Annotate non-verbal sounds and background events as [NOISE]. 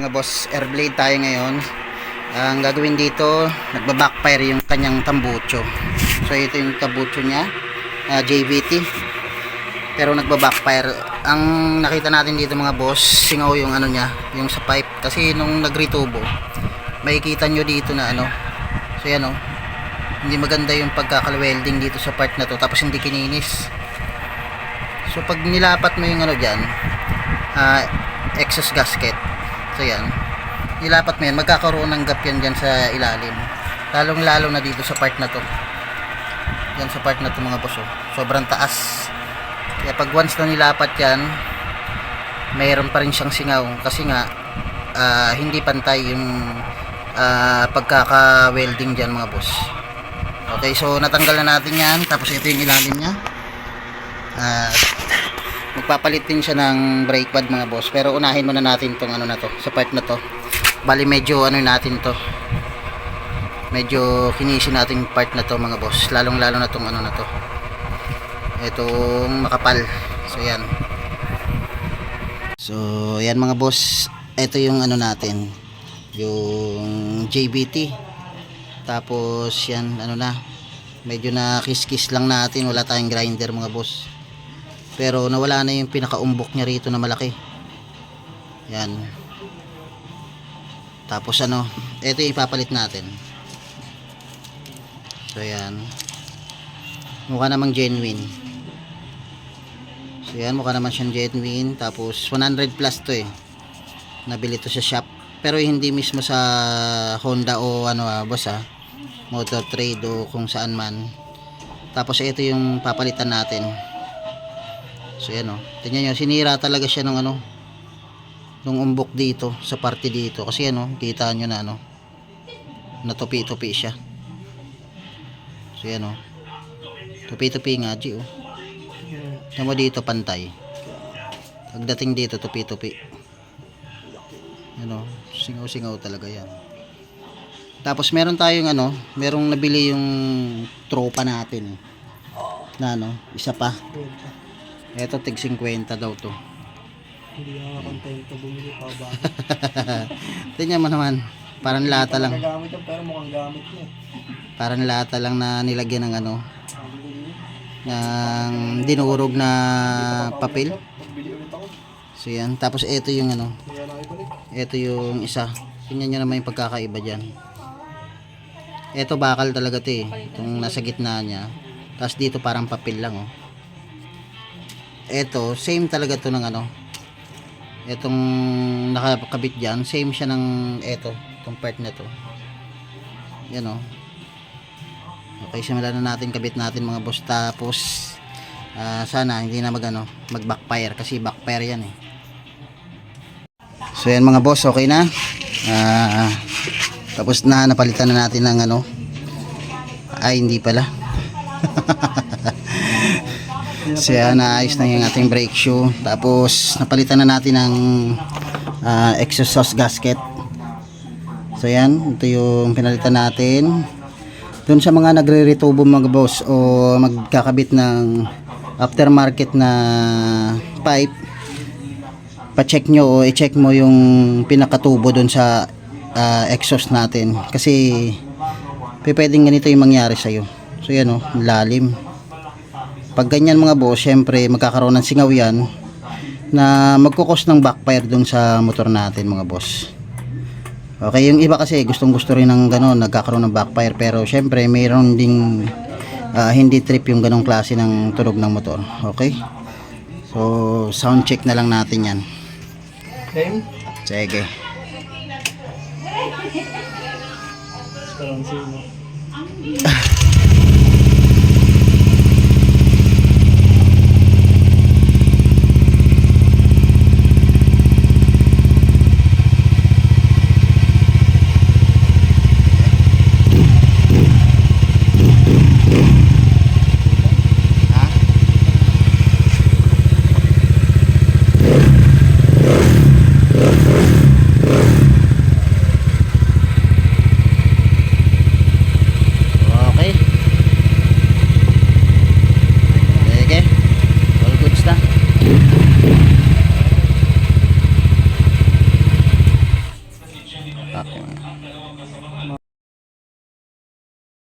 Mga boss, airblade tayo ngayon. Ang gagawin dito, nagba-backfire yung kanyang tambucho. So ito yung tambucho niya, ah, JVT. Pero nagba-backfire. Ang nakita natin dito mga boss, singaw yung ano niya, yung sa pipe. Kasi nung nagritubo, makikita nyo dito na ano. So yan oh. Hindi maganda yung pagkakal-welding dito sa part na to. Tapos hindi kininis. So pag nilapat mo yung ano dyan, ah, exhaust gasket. So yan. Nilapat mo yan, magkakaroon ng gap yan dyan sa ilalim. Lalong lalo na dito sa part na to. Yan sa part na to mga boss. oh. Sobrang taas. Kaya pag once na nilapat yan, mayroon pa rin siyang singaw. Kasi nga, ah, hindi pantay yung ah, pagkaka-welding dyan mga boss. Okay, so natanggal na natin yan. Tapos ito yung ilalim niya. Ah, magpapalit din siya ng brake pad mga boss. Pero unahin muna natin tong ano na to sa part na to. Bali medyo ano natin to. Medyo finisin natin part na to mga boss. Lalong lalo na tong ano na to. Itong makapal. So yan. So yan mga boss. Ito yung ano natin. Yung JBT tapos yan ano na. Medyo na kiss kiss lang natin. Wala tayong grinder mga boss pero nawala na yung pinakaumbok niya rito na malaki. Yan. Tapos ano ito yung ipapalit natin. So yan. Mukha namang genuine. So yan mukha naman siyang genuine. Tapos 100 plus to eh. Nabili to sa shop. Pero hindi mismo sa Honda o ano ah, boss ah motor trade o kung saan man. Tapos ito yung papalitan natin So yan o. Tingnan nyo, sinira talaga siya ng ano, nung umbok dito, sa parte dito. Kasi ano, kita nyo na ano, natupi-tupi siya. So yan o. Tupi-tupi nga, G o. Tingnan mo dito, pantay. Pagdating dito, tupi-tupi. Yan o, singaw-singaw talaga yan. Tapos meron tayong ano, merong nabili yung tropa natin. Na ano, isa pa. Eto tig 50 daw to. Hindi ako kontento bumili pa ba? [LAUGHS] Tingnan mo naman. Parang lata lang. Nagamit yan pero mukhang gamit niya. Parang lata lang na nilagyan ng ano, ng dinurog na papel. So yan. Tapos ito yung ano, na ito yung isa. Tingnan nyo naman yung pagkakaiba dyan. Ito bakal talaga to eh. Itong nasa gitna niya. Tapos dito parang papel lang oh. Ito, same talaga to ng ano. Itong nakakabit dyan, same siya ng ito, itong part na to. Yan oh. Okay, simulan na natin kabit natin mga boss tapos ah, sana hindi na mag ano, mag backfire kasi backfire yan eh. So yan mga boss, okay na. Ah, tapos na napalitan na natin ng ano. Ay hindi pala. [LAUGHS] so yan, naayos na yung ating brake shoe. Tapos napalitan na natin ng ah, exhaust gasket. So yan, ito yung pinalitan natin. Doon sa mga nagre-retubo mga boss o magkakabit ng aftermarket na pipe, pa-check nyo o i-check mo yung pinakatubo doon sa ah, exhaust natin. Kasi pwedeng ganito yung mangyari sa'yo. So yan o, lalim. Pag ganyan mga boss, syempre magkakaroon ng singaw yan na magkukos ng backfire doon sa motor natin mga boss. Okay, yung iba kasi gustong gusto rin ng gano'n, nagkakaroon ng backfire pero syempre mayroon ding ah, hindi trip yung ganong klase ng tunog ng motor. Okay? So, sound check na lang natin yan. Same? Sige. Parang [LAUGHS]